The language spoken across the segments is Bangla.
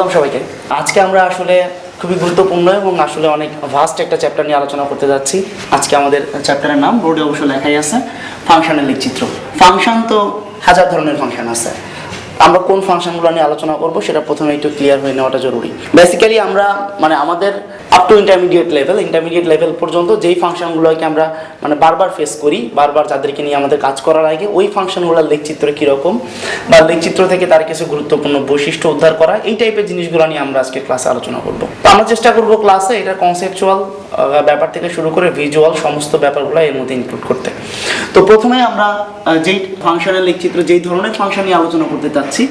স্বাগতম সবাইকে। আজকে আমরা আসলে খুবই গুরুত্বপূর্ণ এবং আসলে অনেক ভাস্ট একটা চ্যাপ্টার নিয়ে আলোচনা করতে যাচ্ছি। আজকে আমাদের চ্যাপ্টারের নাম বোর্ডে অবশ্য লেখাই আছে ফাংশনের লিখচিত্র। ফাংশন তো হাজার ধরনের ফাংশন আছে। আমরা কোন ফাংশনগুলো নিয়ে আলোচনা করব সেটা প্রথমে একটু ক্লিয়ার হয়ে নেওয়াটা জরুরি। বেসিক্যালি আমরা মানে আমাদের up to intermediate level intermediate level পর্যন্ত যেই ফাংশনগুলোকে আমরা মানে বারবার ফেস করি, বারবার যাদেরকে নিয়ে আমাদের কাজ করার আগে, ওই ফাংশনগুলোর লেখচিত্র কীরকম বা লেখচিত্র থেকে তার কিছু গুরুত্বপূর্ণ বৈশিষ্ট্য উদ্ধার করা, এই টাইপের জিনিসগুলো নিয়ে আমরা আজকে ক্লাসে আলোচনা করব। তো আমরা চেষ্টা করব ক্লাসে এটা কনসেপচুয়াল ব্যাপার থেকে শুরু করে ভিজুয়াল সমস্ত ব্যাপারগুলো এর মধ্যে ইনক্লুড করতে। তো প্রথমে আমরা যেই ফাংশনের লেখচিত্র যেই ধরনের ফাংশন নিয়ে আলোচনা করতে চাচ্ছি,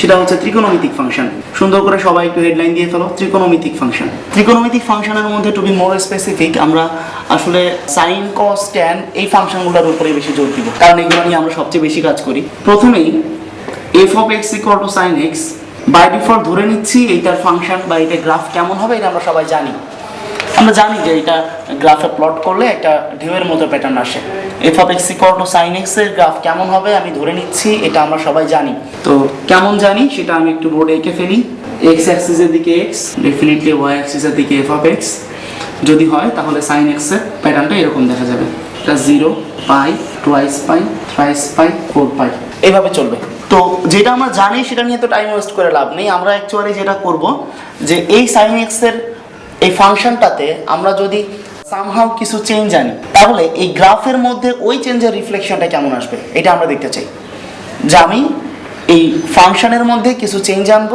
সেটা হচ্ছে ত্রিকোণমিতিক ফাংশন সুন্দর করে সবাই একটু হেডলাইন দিয়ে ফেলো ত্রিকোণমিতিক ফাংশন ত্রিকোণমিতিক ফাংশনের মধ্যে টু বি মোর স্পেসিফিক আমরা আসলে সাইন কস ট্যান এই ফাংশনগুলোর উপরে বেশি জোর দিব, কারণ এগুলো নিয়ে আমরা সবচেয়ে বেশি কাজ করি। প্রথমেই f of x equal to sine x by default ধরে নিচ্ছি এইটার ফাংশন বা এটা গ্রাফ কেমন হবে, এটা আমরা সবাই জানি। আমরা জানি যে এটা গ্রাফে প্লট করলে একটা ঢেউয়ের মতো প্যাটার্ন আসে। F of x equal to sine এক্সের গ্রাফ কেমন হবে আমি ধরে নিচ্ছি, এটা আমরা সবাই জানি। তো কেমন জানি সেটা আমি একটু বোর্ডে এঁকে ফেলি। এক্স অ্যাক্সিসের দিকে এক্স ডেফিনেটলি ওয়াই অ্যাক্সিসের দিকে এফ অফ এক্স যদি হয়, তাহলে সাইন এক্সের প্যাটার্নটা এরকম দেখা যাবে। এটা zero pi twice pi thrice pi four pi এভাবে চলবে। তো যেটা আমরা জানি সেটা নিয়ে তো টাইম ওয়েস্ট করে লাভ নেই। আমরা অ্যাকচুয়ালি যেটা করব, যে এই সাইন এক্সের এই ফাংশনটাতে আমরা যদি সামহাও কিছু চেঞ্জ আনি, তাহলে এই গ্রাফের মধ্যে ওই চেঞ্জের রিফ্লেকশনটা কেমন আসবে? এটা আমরা দেখতে চাই। যে আমি এই ফাংশনের মধ্যে কিছু চেঞ্জ আনব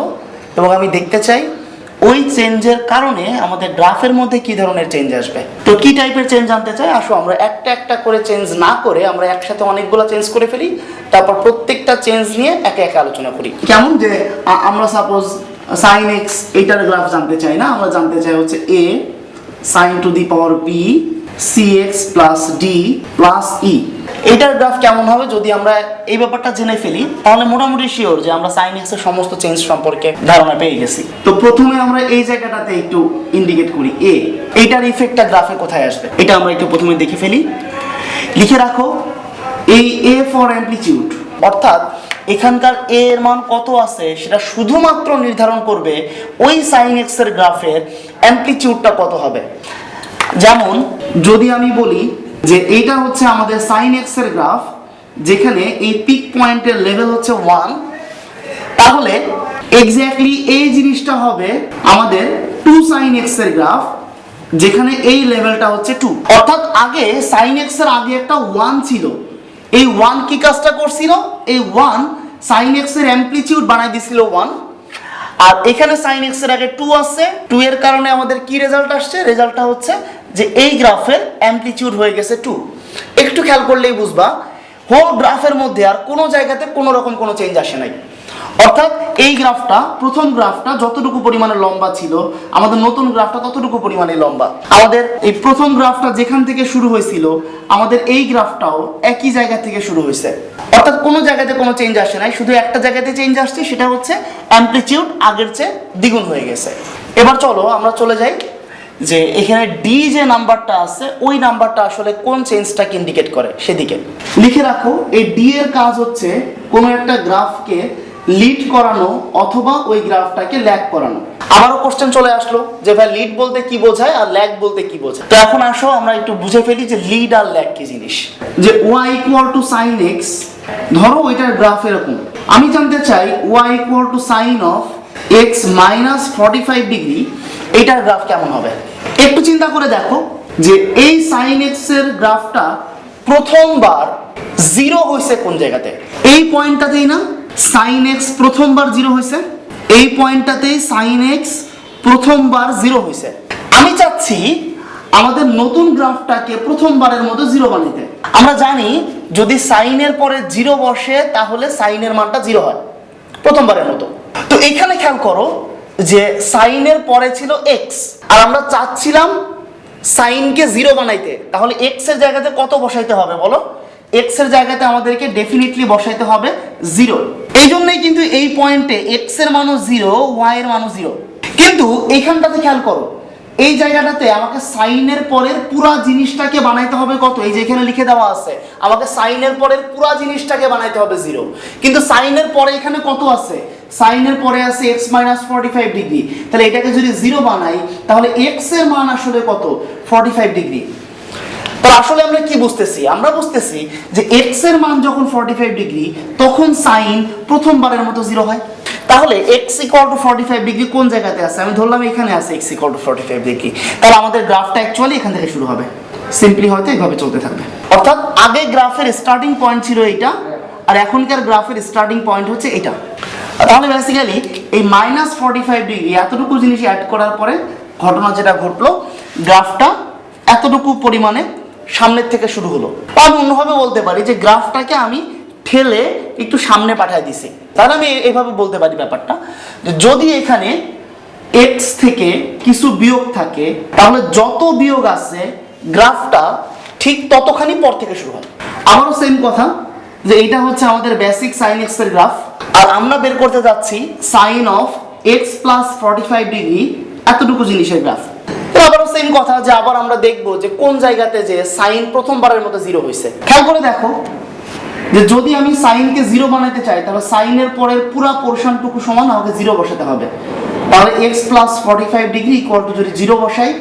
এবং আমি দেখতে চাই ওই চেঞ্জের কারণে আমাদের গ্রাফের মধ্যে কি ধরনের চেঞ্জ আসবে। তো কি টাইপের চেঞ্জ আনতে চাই? আসো, আমরা একটা একটা করে চেঞ্জ না করে আমরা একসাথে অনেকগুলো চেঞ্জ করে ফেলি, তারপর প্রত্যেকটা চেঞ্জ নিয়ে একে একে আলোচনা করি। কেমন? যে আমরা সাপোজ সাইন এক্স এইটার গ্রাফ জানতে চাই না, আমরা জানতে চাই হচ্ছে a sine to the power b c x plus d plus e এটার গ্রাফ কেমন হবে যদি আমরা এই ব্যাপারটা জেনে ফেলি, তাহলে মোটামুটি শিওর যে আমরা সাইন এক্সের সমস্ত চেঞ্জ সম্পর্কে ধারণা পেয়ে গেছি। তো প্রথমে আমরা এই জায়গাটাতে একটু ইন্ডিকেট করি এ এইটার ইফেক্টটা গ্রাফে কোথায় আসবে? এটা আমরা একটু প্রথমে দেখে ফেলি। লিখে রাখো, এই এ ফর অ্যাম্পলিটিউড অর্থাৎ এখানকার এ এর মান কত আছে সেটা শুধুমাত্র নির্ধারণ করবে ওই সাইন এক্সের গ্রাফের অ্যাম্পলিটিউডটা কত হবে। যেমন, যদি আমি বলি যে এইটা হচ্ছে আমাদের সাইন এক্সের গ্রাফ, যেখানে এই পিক পয়েন্টের লেভেল হচ্ছে ওয়ান তাহলে এক্স্যাক্টলি এই জিনিসটা হবে আমাদের টু সাইন এক্সের গ্রাফ, যেখানে এই লেভেলটা হচ্ছে টু অর্থাৎ আগে সাইন এক্সের আগে একটা ওয়ান ছিল। এই ওয়ান কি কাজটা করছিল? এই ওয়ান সাইন এক্সের অ্যাম্পলিটিউড বানাই দিছিল ওয়ান আর এখানে সাইন এক্সের আগে টু আছে। টু এর কারণে আমাদের কি রেজাল্ট আসছে? রেজাল্টটা হচ্ছে যে এই গ্রাফের অ্যাম্পলিটিউড হয়ে গেছে টু একটু খেয়াল করলেই বুঝবা হোল গ্রাফের মধ্যে আর কোনো জায়গাতে কোনো রকম কোনো চেঞ্জ আসে নাই। অর্থাৎ এই গ্রাফটা, প্রথম গ্রাফটা যতটুকু পরিমাণে লম্বা ছিল, আমাদের নতুন গ্রাফটা ততটুকু পরিমাণে লম্বা। আমাদের এই প্রথম গ্রাফটা যেখান থেকে শুরু হয়েছিল, আমাদের এই গ্রাফটাও একই জায়গা থেকে শুরু হয়েছে। অর্থাৎ কোনো জায়গাতে কোনো চেঞ্জ আসে নাই, শুধু একটা জায়গাতে চেঞ্জ আসছে, সেটা হচ্ছে অ্যাম্পলিটিউড আগের চেয়ে দ্বিগুণ হয়ে গেছে। এবার চলো আমরা চলে যাই যে এখানে ডি যে নাম্বারটা আছে, ওই নাম্বারটা আসলে কোন চেঞ্জটাকে ইন্ডিকেট করে, সেদিকে। লিখে রাখো, এই ডি এর কাজ হচ্ছে কোনো একটা গ্রাফকে লিড করানো অথবা ওই গ্রাফটাকে ল্যাগ করানো। আবারও কোশ্চেন চলে আসলো যে ভাই লিড বলতে কি বোঝায় আর ল্যাগ বলতে কি বোঝায়? তো এখন আসো, আমরা একটু বুঝে ফেলি যে লিড আর ল্যাগ কি জিনিস। যে y equal to sine x ধরো ওইটার গ্রাফ এরকম। আমি জানতে চাই y equal to sine of x minus forty five degree এইটার গ্রাফ কেমন হবে? একটু চিন্তা করে দেখো যে এই সাইন এক্সের গ্রাফটা প্রথমবার জিরো হয়েছে কোন জায়গাতে। এই পয়েন্টটাতেই না সাইন এক্স প্রথমবার জিরো হয়েছে। এই পয়েন্টটাতেই সাইন এক্স প্রথমবার জিরো হয়েছে। আমি চাচ্ছি আমাদের নতুন গ্রাফটাকে প্রথমবারের মতো জিরো বানাইতে। আমরা জানি যদি সাইনের পরে জিরো বসে, তাহলে সাইনের মানটা জিরো হয়। প্রথমবারের মতো। তো এখানে খেয়াল করো যে সাইনের পরে ছিল এক্স আর আমরা চাচ্ছিলাম সাইনকে জিরো বানাইতে। তাহলে এক্সের জায়গাতে কত বসাইতে হবে বলো? এক্সের জায়গাতে আমাদেরকে ডেফিনেটলি বসাইতে হবে জিরো এই জন্যই কিন্তু এই পয়েন্টে এক্সের মানও জিরো ওয়াই এর মানও জিরো কিন্তু এইখানটাতে খেয়াল করো, এই জায়গাটাতে আমাকে সাইনের পরের পুরা জিনিসটাকে বানাইতে হবে কত? এই লিখে দেওয়া আছে, আমাকে সাইনের পরের পুরা জিনিসটাকে বানাইতে হবে জিরো কিন্তু সাইনের পরে এখানে কত আছে? সাইনের পরে আছে x minus forty five degree তাহলে এটাকে যদি জিরো বানাই, তাহলে এক্সের মান আসলে কত? ফর্টি ফাইভ ডিগ্রি তো আসলে আমরা কি বুঝতেছি? আমরা বুঝতেছি যে এক্সের মান যখন 45 ডিগ্রি তখন সাইন প্রথমবারের মতো জিরো হয়। তাহলে x equal to forty five degree কোন জায়গাতে আছে? আমি ধরলাম এখানে আছে x equal to forty five degree তাহলে আমাদের গ্রাফটা অ্যাকচুয়ালি এখান থেকে শুরু হবে। সিম্পলি হয়তো এইভাবে চলতে থাকবে। অর্থাৎ আগে গ্রাফের স্টার্টিং পয়েন্ট ছিল এইটা, আর এখনকার গ্রাফের স্টার্টিং পয়েন্ট হচ্ছে এটা। তাহলে বেসিক্যালি এই মাইনাস ফর্টি ফাইভ ডিগ্রি এতটুকু জিনিস অ্যাড করার পরে ঘটনা যেটা ঘটলো গ্রাফটা এতটুকু পরিমাণে সামনের থেকে শুরু হলো। বা আমি অন্যভাবে বলতে পারি যে গ্রাফটাকে আমি ঠেলে একটু সামনে পাঠিয়ে দিছি। তাহলে আমি এভাবে বলতে পারি ব্যাপারটা, যে যদি এখানে এক্স থেকে কিছু বিয়োগ থাকে, তাহলে যত বিয়োগ আছে, গ্রাফটা ঠিক ততখানি পর থেকে শুরু হয়। আবারও সেম কথা, যে এটা হচ্ছে আমাদের বেসিক সাইন এক্সের গ্রাফ আর আমরা বের করতে যাচ্ছি sine of x plus forty five degree এতটুকু জিনিসের গ্রাফ আবারও সেম কথা যে আবার আমরা দেখব যে কোন জায়গাতে যে সাইন প্রথমবারের মতো জিরো হয়েছে। খেয়াল করে দেখো যে যদি আমি সাইনকে জিরো বানাতে চাই, তাহলে সাইনের পরের পুরা পোর্শনটুকু সমান আমাকে জিরো বসাতে হবে। তাহলে x plus forty five degree equal to যদি জিরো বসাই,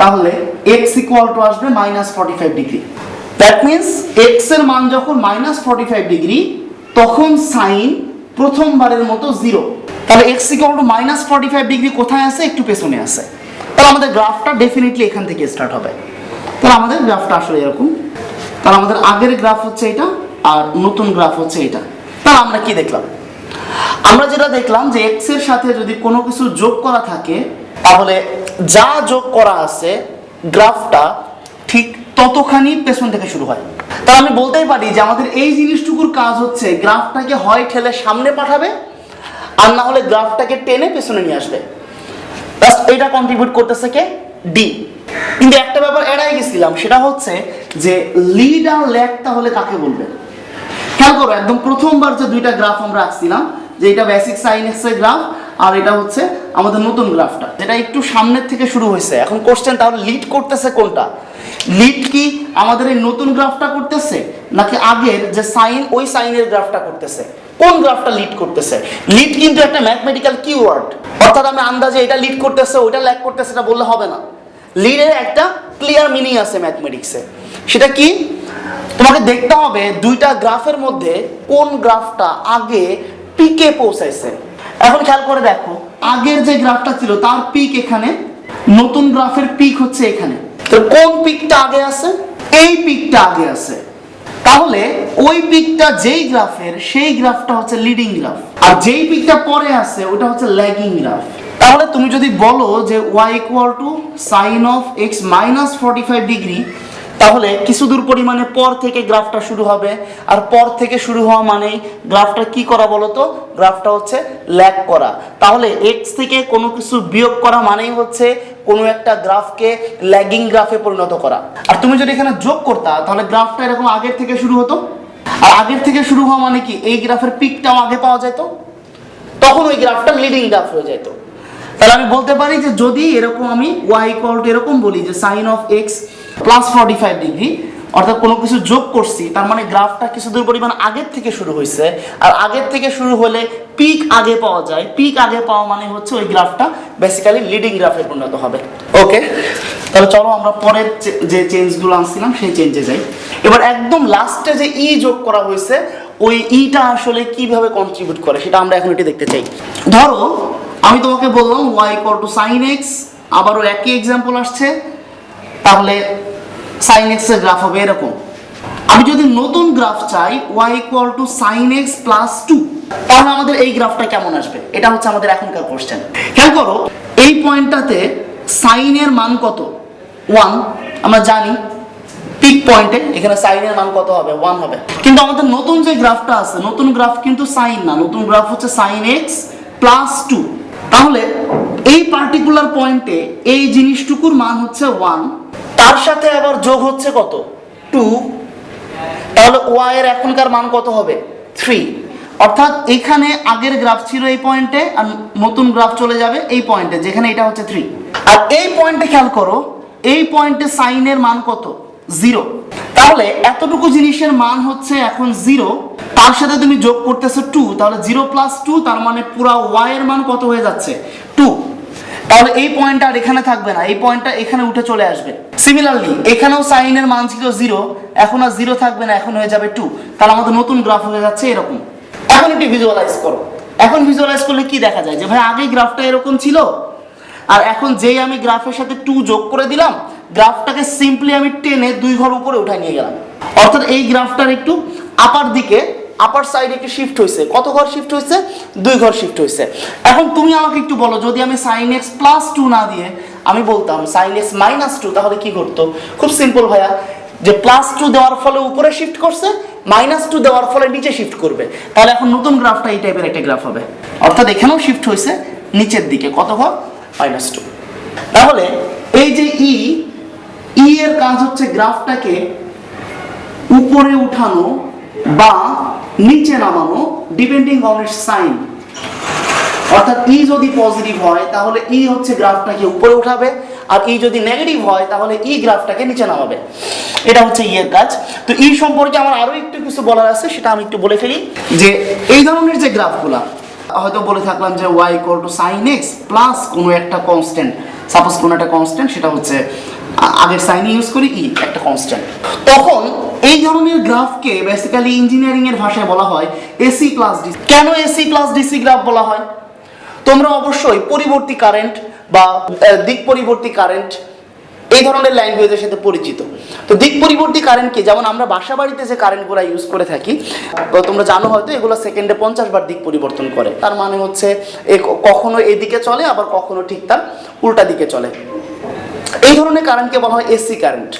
তাহলে এক্স ইকুয়াল টু আসবে minus forty five degree that means এক্সের মান যখন মাইনাস ফর্টি ফাইভ ডিগ্রি তখন সাইন প্রথমবারের মতো জিরো তাহলে x equal to minus forty five degree কোথায় আছে? একটু পেছনে আছে। তাহলে আমাদের গ্রাফটা ডেফিনেটলি এখান থেকে স্টার্ট হবে। তাহলে আমাদের গ্রাফটা আসলে এরকম। তাহলে আমাদের আগের গ্রাফ হচ্ছে এটা, আর নতুন গ্রাফ হচ্ছে এটা। তাহলে আমরা কি দেখলাম? আমরা যেটা দেখলাম যে এক্সের সাথে যদি কোনো কিছু যোগ করা থাকে, তাহলে যা যোগ করা আছে, গ্রাফটা ঠিক ততখানি পেছন থেকে শুরু হয়। তাহলে আমি বলতেই পারি যে আমাদের এই জিনিসটুকুর কাজ হচ্ছে গ্রাফটাকে হয় ঠেলে সামনে পাঠাবে, আর না হলে গ্রাফটাকে টেনে পেছনে নিয়ে আসবে। এটা কন্ট্রিবিউট করতেছে কে? ডি কিন্তু একটা ব্যাপার এড়াই গেছিলাম, সেটা হচ্ছে যে লিড আর ল্যাগ তাহলে কাকে বলবে? খেয়াল করো, একদম প্রথমবার যে দুইটা গ্রাফ আমরা আঁকছিলাম, যে এটা বেসিক সাইন এক্সের গ্রাফ আর এটা হচ্ছে আমাদের নতুন গ্রাফটা যেটা একটু সামনের থেকে শুরু হয়েছে। এখন কোশ্চেন তাহলে লিড করতেছে কোনটা? লিড কি আমাদের এই নতুন গ্রাফটা করতেছে, নাকি আগের যে সাইন ওই সাইনের গ্রাফটা করতেছে? কোন গ্রাফটা লিড করতেছে? লিড কিন্তু একটা ম্যাথমেটিক্যাল কিওয়ার্ড অর্থাৎ আমি আন্দাজে এটা লিড করতেছে, ওইটা ল্যাক করতেছে, এটা বললে হবে না। লিডের একটা ক্লিয়ার মিনিং আছে ম্যাথমেটিক্সে সেটা কি? তোমাকে দেখতে হবে দুইটা গ্রাফের মধ্যে কোন গ্রাফটা আগে পিকে পৌঁছাইছে। এখন খেয়াল করে দেখো, আগের যে গ্রাফটা ছিল, তার পিক এখানে, নতুন গ্রাফের পিক হচ্ছে এখানে। তো কোন পিকটা আগে আছে? এই পিকটা আগে আছে। তাহলে ওই পিকটা যেই গ্রাফের, সেই গ্রাফটা হচ্ছে লিডিং গ্রাফ আর যেই পিকটা পরে আছে, ওটা হচ্ছে ল্যাগিং গ্রাফ তাহলে তুমি যদি বলো যে y equal to sine of x minus forty five degree তাহলে কিছু দূর পরিমাণে পর থেকে গ্রাফটা শুরু হবে। আর পর থেকে শুরু হওয়া মানেই গ্রাফটা কি করা বলতো? গ্রাফটা হচ্ছে ল্যাগ করা। তাহলে এক্স থেকে কোনো কিছু বিয়োগ করা মানেই হচ্ছে কোনো একটা গ্রাফকে ল্যাগিং গ্রাফে পরিণত করা। আর তুমি যদি এখানে যোগ করতা, তাহলে গ্রাফটা এরকম আগের থেকে শুরু হতো? আর আগের থেকে শুরু হওয়া মানে কি? এই গ্রাফের পিকটাও আগে পাওয়া যেত? তখন ওই গ্রাফটা লিডিং গ্রাফ হয়ে যেত। তাহলে আমি বলতে পারি যে যদি এরকম আমি ওয়াই ইকুয়াল এরকম বলি যে sine of x plus forty five degree অর্থাৎ কোনো কিছু যোগ করছি, তার মানে গ্রাফটা কিছু দূর পরিমাণ আগের থেকে শুরু হয়েছে, আর আগের থেকে শুরু হলে পিক আগে পাওয়া যায়। পিক আগে পাওয়া মানে হচ্ছে ওই গ্রাফটা বেসিক্যালি লিডিং গ্রাফে পরিণত হবে। ওকে তাহলে চলো আমরা পরের যে- চেঞ্জগুলো আনছিলাম, সেই চেঞ্জে যাই। এবার একদম লাস্টে যে ই যোগ করা হয়েছে, ওই ইটা আসলে কীভাবে কন্ট্রিবিউট করে, সেটা আমরা এখন এটি দেখতে চাই। ধরো, আমি তোমাকে বললাম ওয়াই কর টু সাইন এক্স আবারও একই এক্সাম্পল আসছে তাহলে সাইন এক্সের গ্রাফ হবে এরকম। আমি যদি নতুন গ্রাফ চাই y equal to sine x plus two তাহলে আমাদের এই গ্রাফটা কেমন আসবে? এটা হচ্ছে আমাদের এখনকার কোশ্চেন খেয়াল করো, এই পয়েন্টটাতে সাইনের মান কত? ওয়ান আমরা জানি পিক পয়েন্টে এখানে সাইনের মান কত হবে? ওয়ান হবে। কিন্তু আমাদের নতুন যে গ্রাফটা আছে, নতুন গ্রাফ কিন্তু সাইন না, নতুন গ্রাফ হচ্ছে সাইন এক্স প্লাস টু তাহলে এই পার্টিকুলার পয়েন্টে এই জিনিসটুকুর মান হচ্ছে ওয়ান তার সাথে আবার যোগ হচ্ছে কত? টু তাহলে ওয়াই এর এখনকার মান কত হবে? থ্রি অর্থাৎ এখানে আগের গ্রাফ ছিল এই পয়েন্টে আর নতুন গ্রাফ চলে যাবে এই পয়েন্টে যেখানে এটা হচ্ছে থ্রি আর এই পয়েন্টে খেয়াল করো, এই পয়েন্টে সাইনের মান কত? জিরো তাহলে এতটুকু জিনিসের মান হচ্ছে এখন জিরো তার সাথে তুমি যোগ করতেছো টু তাহলে জিরো প্লাস টু তার মানে পুরা ওয়াই এর মান কত হয়ে যাচ্ছে? টু তাহলে এই পয়েন্টটা আর এখানে থাকবে না, এই পয়েন্টটা এখানে উঠে চলে আসবে। সিমিলারলি এখানেও সাইনের মান ছিল জিরো এখন আর জিরো থাকবে না, এখন হয়ে যাবে টু তাহলে আমাদের নতুন গ্রাফ হয়ে যাচ্ছে এরকম। এখন একটু ভিজুয়ালাইজ করো। এখন ভিজুয়ালাইজ করলে কি দেখা যায়? যে ভাই আগে গ্রাফটা এরকম ছিল। আর এখন যেই আমি গ্রাফের সাথে টু যোগ করে দিলাম গ্রাফটাকে সিম্পলি আমি টেনে দুই ঘর উপরে উঠাই নিয়ে গেলাম। অর্থাৎ এই গ্রাফটার একটু আপার দিকে আপার সাইডে একটু শিফট হয়েছে কত ঘর শিফট হয়েছে দুই ঘর শিফট হয়েছে এখন তুমি আমাকে একটু বলো, যদি আমি সাইন এক্স প্লাস টু না দিয়ে আমি বলতাম সাইন এক্স মাইনাস টু তাহলে কি করতো খুব সিম্পল ভাইয়া। যে প্লাস টু দেওয়ার ফলে উপরে শিফট করছে মাইনাস টু দেওয়ার ফলে নিচে শিফট করবে। তাহলে এখন নতুন গ্রাফটা এই টাইপের একটা গ্রাফ হবে। অর্থাৎ এখানেও শিফট হয়েছে নিচের দিকে। কত ঘর? মাইনাস টু তাহলে এই যে ই ই এর কাজ হচ্ছে গ্রাফটাকে উপরে উঠানো বা নিচে নামানো ডিপেন্ডিং অন ইটস সাইন অর্থাৎ ই যদি পজিটিভ হয়, তাহলে ই হচ্ছে গ্রাফটাকে উপরে উঠাবে, আর ই যদি নেগেটিভ হয়, তাহলে ই গ্রাফটাকে নিচে নামাবে। এটা হচ্ছে ই এর কাজ। তো ই সম্পর্কে আমার আরও একটু কিছু বলার আছে, সেটা আমি একটু বলে ফেলি যে এই ধরনের যে গ্রাফগুলা, হয়তো বলে থাকলাম যে y equal to sine x plus কোনো একটা কনস্ট্যান্ট সাপোজ কোনো একটা কনস্ট্যান্ট সেটা হচ্ছে আগের সাইন ইউজ করি, ই একটা কনস্ট্যান্ট তখন এই ধরনের গ্রাফকে বেসিক্যালি ইঞ্জিনিয়ারিং এর ভাষায় বলা হয় এসি প্লাস ডিসি কেন এসি প্লাস ডিসি গ্রাফ বলা হয়? তোমরা অবশ্যই পরিবর্তী কারেন্ট বা দিক পরিবর্তী কারেন্ট এই ধরনের ল্যাঙ্গুয়েজের সাথে পরিচিত। তো দিক পরিবর্তী কারেন্ট কি? যেমন আমরা বাসা বাড়িতে যে কারেন্টগুলো ইউজ করে থাকি তোমরা জানো হয়তো এগুলো সেকেন্ডে পঞ্চাশ বার দিক পরিবর্তন করে। তার মানে হচ্ছে এ কখনো এদিকে চলে, আবার কখনো ঠিক তার উল্টা দিকে চলে। এই ধরনের কারেন্টকে বলা হয় এসি কারেন্ট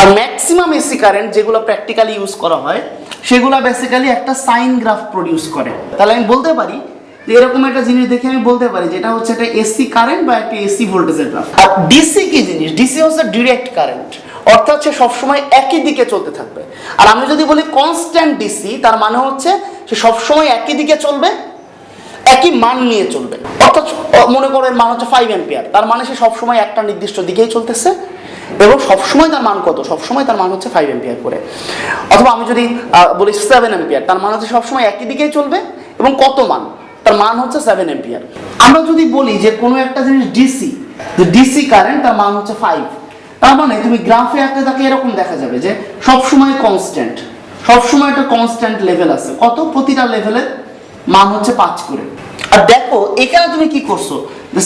আর ম্যাক্সিমাম এসি কারেন্ট যেগুলো প্র্যাকটিক্যালি ইউজ করা হয়, সেগুলো বেসিক্যালি একটা সাইন গ্রাফ প্রডিউস করে। তাহলে আমি বলতে পারি, যে এরকম একটা জিনিস দেখে আমি বলতে পারি, যেটা হচ্ছে একটা এসি কারেন্ট বা একটা এসি ভোল্টেজের গ্রাফ আর ডিসি কি জিনিস? ডিসি হচ্ছে ডিরেক্ট কারেন্ট অর্থাৎ সে সবসময় একই দিকে চলতে থাকবে। আর আমি যদি বলি কনস্ট্যান্ট ডিসি তার মানে হচ্ছে সে সবসময় একই দিকে চলবে একই মান নিয়ে চলবে অর্থাৎ মনে করো এর মান হচ্ছে ফাইভ এম্পিয়ার তার মানে সে সবসময় একটা নির্দিষ্ট দিকেই চলতেছে এবং সবসময় তার মান কত? সবসময় তার মান হচ্ছে ফাইভ এম্পিয়ার করে। অথবা আমি যদি বলি সেভেন এম্পিয়ার তার মান হচ্ছে সবসময় একই দিকেই চলবে এবং কত মান? তার মান হচ্ছে সেভেন এম্পিয়ার আমরা যদি বলি যে কোনো একটা জিনিস ডিসি যে ডিসি কারেন্ট তার মান হচ্ছে ফাইভ তার মানে তুমি গ্রাফে আঁকতে তাকে এরকম দেখা যাবে যে সবসময় কনস্ট্যান্ট সবসময় একটা কনস্ট্যান্ট লেভেল আছে। কত? প্রতিটা লেভেলের মান হচ্ছে পাঁচ করে। আর দেখো, এখানে তুমি কি করছ?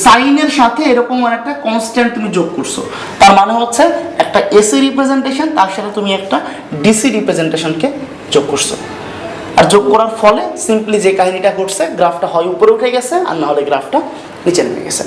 সাইনের সাথে এরকম একটা কনস্ট্যান্ট তুমি যোগ করছ। তার মানে হচ্ছে একটা এসি রিপ্রেজেন্টেশন তার সাথে তুমি একটা ডিসি রিপ্রেজেন্টেশনকে যোগ করছ। আর যোগ করার ফলে সিম্পলি যে কাহিনীটা ঘটছে গ্রাফটা হয় উপরে উঠে গেছে, আর না হলে গ্রাফটা নিচে নেমে গেছে।